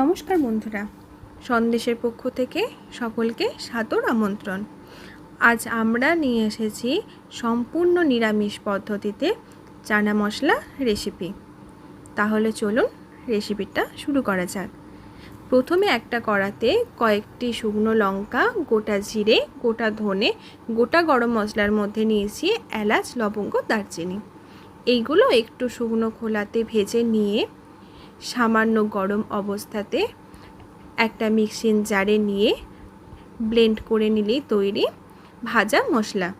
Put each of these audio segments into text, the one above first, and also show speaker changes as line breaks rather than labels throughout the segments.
নমস্কার বন্ধুরা। সন্দেশের পক্ষ থেকে সকলকে সাদর আমন্ত্রণ। আজ আমরা নিয়ে এসেছি সম্পূর্ণ নিরামিষ পদ্ধতিতে চানা মশলা রেসিপি তাহলে চলুন রেসিপিটা শুরু করা যাক। প্রথমে একটা কড়াতে কয়েকটি শুকনো লঙ্কা, গোটা জিরে, গোটা ধনে, গোটা গরম মশলার মধ্যে নিয়েছি এলাচ, লবঙ্গ, দারচিনি। এইগুলো একটু শুকনো খোলাতে ভেজে নিয়ে সামান্য গরম অবস্থাতে একটা মিক্সিং জারে নিয়ে ব্লেন্ড করে নিলেই তৈরি ভাজা মশলা।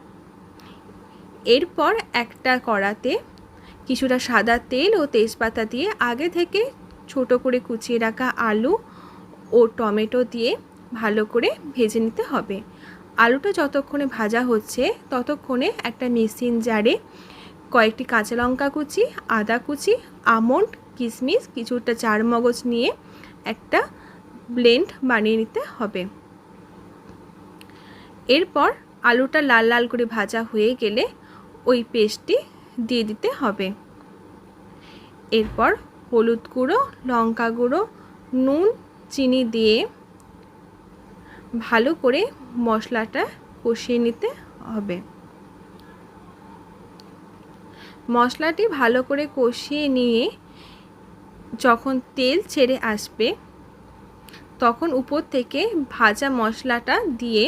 এরপর একটা কড়াতে কিছুটা সাদা তেল ও তেজপাতা দিয়ে আগে থেকে ছোট করে কুচিয়ে রাখা আলু ও টমেটো দিয়ে ভালো করে ভেজে নিতে হবে। আলুটা যতক্ষণে ভাজা হচ্ছে ততক্ষণে একটা মিক্সিং জারে কয়েকটি কাঁচা লঙ্কা কুচি, আদা কুচি, আমন্ড কিশমিশ কিছুটা চার মগজ নিয়ে একটা ব্লেন্ড বানিয়ে নিতে হবে। এরপর আলুটা লাল লাল করে ভাজা হয়ে গেলে ওই পেস্টটি দিয়ে দিতে হবে। এরপর হলুদ গুঁড়ো, লঙ্কা গুঁড়ো, নুন, চিনি দিয়ে ভালো করে মশলাটা কষিয়ে নিতে হবে। মশলাটি ভালো করে কষিয়ে নিয়ে যখন তেল ছেড়ে আসবে, তখন উপর থেকে ভাজা মশলাটা দিয়ে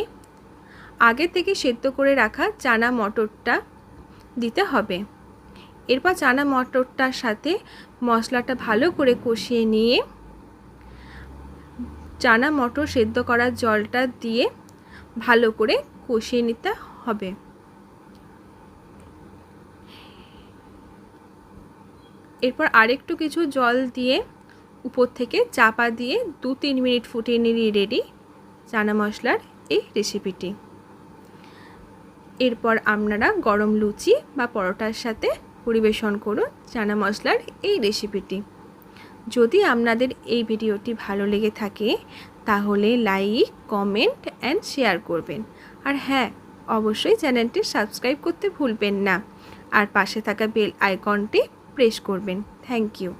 আগে থেকে সেদ্ধ করে রাখা চানা মটরটা দিতে হবে। এরপর চানা মটরটার সাথে মশলাটা ভালো করে কষিয়ে নিয়ে চানা মটর সেদ্ধ করার জলটা দিয়ে ভালো করে কষিয়ে নিতে হবে। এরপর আরেকটু কিছু জল দিয়ে উপর থেকে চাপা দিয়ে দু তিন মিনিট ফুটিয়ে নিলি রেডি চানা মশলার এই রেসিপিটি এরপর আপনারা গরম লুচি বা পরোটার সাথে পরিবেশন করুন চানা মশলার এই রেসিপিটি যদি আপনাদের এই ভিডিওটি ভালো লেগে থাকে, তাহলে লাইক কমেন্ট অ্যান্ড শেয়ার করবেন। আর হ্যাঁ অবশ্যই চ্যানেলটি সাবস্ক্রাইব করতে ভুলবেন না। আর পাশে থাকা বেল আইকনটি প্রেস করবেন। Thank you